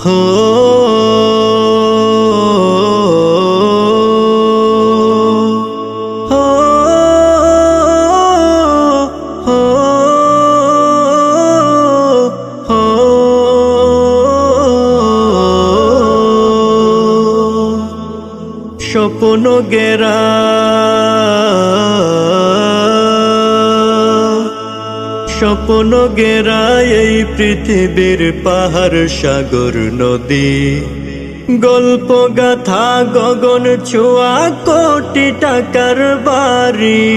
হো স্বপ্ন গেরা স্বপ্ন গেরায় এই পৃথিবীর পাহাড় সাগর নদী। গল্প গাথা গগন ছোঁয়া কোটি টাকার বাড়ি।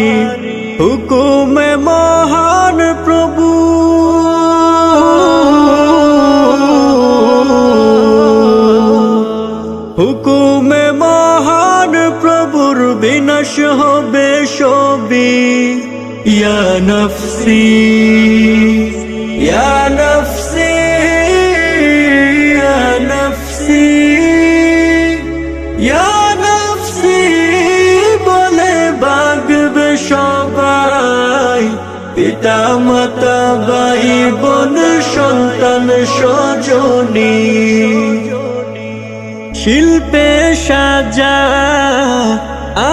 হুকুমে মহান প্রভু। হুকুমে মহান প্রভুর বিনাশ হবে সবই। ইয়া নফসি ইয়া নফসি ইয়া নফসি ইয়া নফসি বলে বাগবে সবাই পিতা মাতা ভাই বোন সন্তান স্বজনী শিল্পে সাজা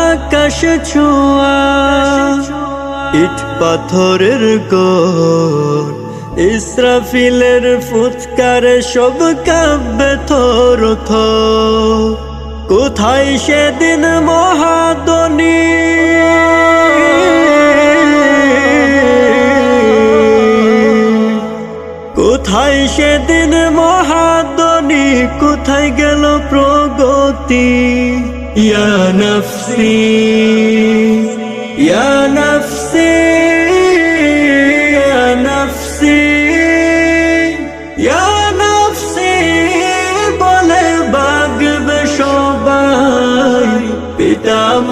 আকাশ ছোঁয়া ইট পাথরের গোর ইসরাফিলের ফুৎকার সব কাব্যে থর। কোথায় সেদিন মহাদনী কোথায় সেদিন মহাদনী কোথায় গেল প্রগতি? ইয়া নফসি।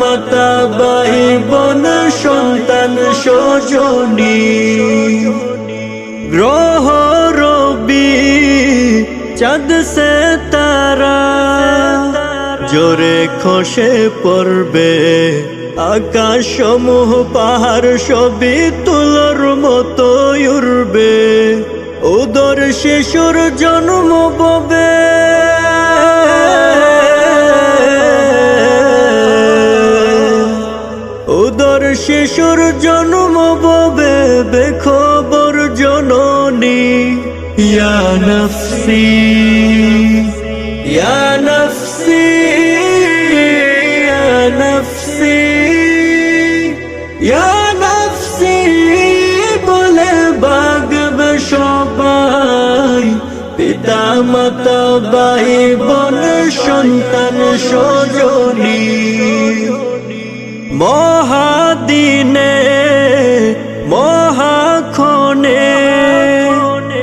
মাতা ভাই বোন, সন্তান স্বজনী গ্রহ রবি, চাঁদ সে তারা। জোরে খসে পড়বে আকাশ সমূহ পাহাড় সবই তুলোর মতো উড়বে। ওদর শিশুর জন্ম ববে। উদর শিশুর জন্ম ববে বেখবর জননী। ইয়া নফসি ইয়া নফসি ইয়া নফসি ইয়া নফসি বলে বাগবে সবাই। পিতা, মাতা, ভাই, বোন, সন্তান স্বজনী মহাদিনে মহাখনে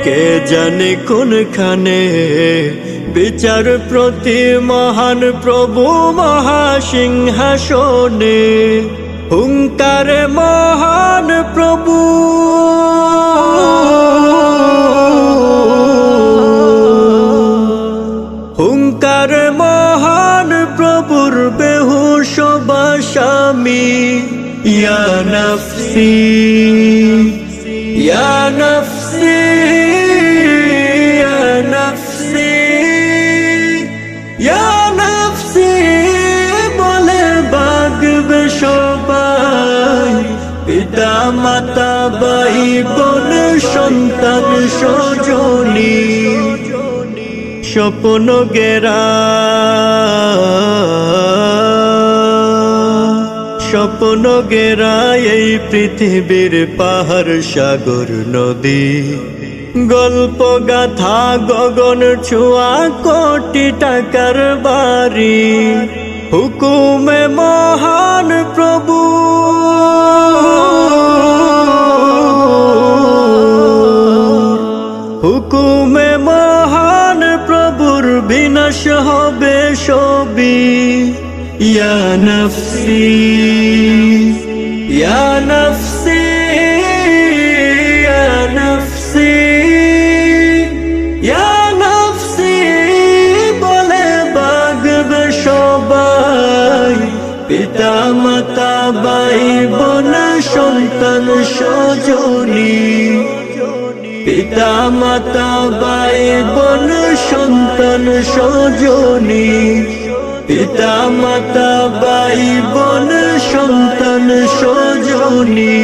কে জানে কোনখানে বিচার প্রতি মহান প্রভু মহাসিংহাসনে হুঙ্কার মহান প্রভু নফসি ইয়া নফসি ইয়া নফসি বলে বাগবে সবাই পিতা মাতা ভাই বোন সন্তান স্বজনী স্বপ্ন গেরা স্বপ্ন গেরা এই পৃথিবীর পাহাড় সাগর নদী। গল্প, গাথা, গগন, ছোঁয়া, কোটি টাকার বাড়ি। হুকুমে মহান প্রভু। হুকুমে মহান প্রভুর বিনাশ হবে সবই। ইয়া নফসি ইয়া নফসি ইয়া নফসি ইয়া নফসি বলে বাগবে সবাই পিতা মাতা ভাই বোন সন্তান স্বজনী পিতা মাতা ভাই বোন সন্তান সজনী পিতা মাতা ভাই বোন সন্তান সজনী।